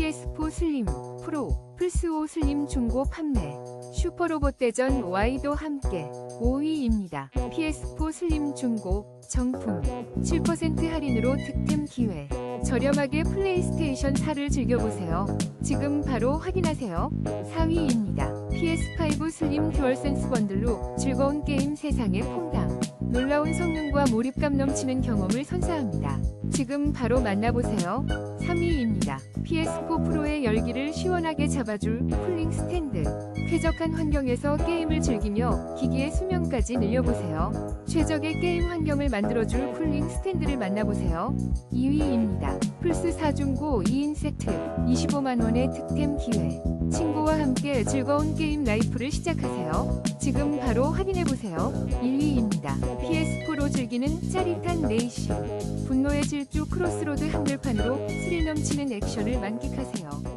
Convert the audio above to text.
PS4 슬림, 프로, 플스5 슬림 중고 판매, 슈퍼로봇 대전 Y도 함께 5위입니다. PS4 슬림 중고, 정품, 7% 할인으로 득템 기회, 저렴하게 플레이스테이션 4를 즐겨보세요. 지금 바로 확인하세요. 4위입니다. PS5 슬림 듀얼센스 번들로 즐거운 게임 세상에 퐁당. 놀라운 성능과 몰입감 넘치는 경험을 선사합니다. 지금 바로 만나보세요. 3위입니다. PS4 프로의 열기를 시원하게 잡아줄 쿨링 스탠드. 쾌적한 환경에서 게임을 즐기며 기기의 수명까지 늘려보세요. 최적의 게임 환경을 만들어줄 쿨링 스탠드를 만나보세요. 2위입니다. 플스 4중고 2인 세트 25만원의 득템 기회. 친구와 함께 즐거운 게임 라이프를 시작하세요. 지금 바로 확인해보세요. 1위입니다. PS4로 즐기는 짜릿한 레이싱. 분노의 질주 크로스로드 한글판으로 스릴 넘치는 액션을 만끽하세요.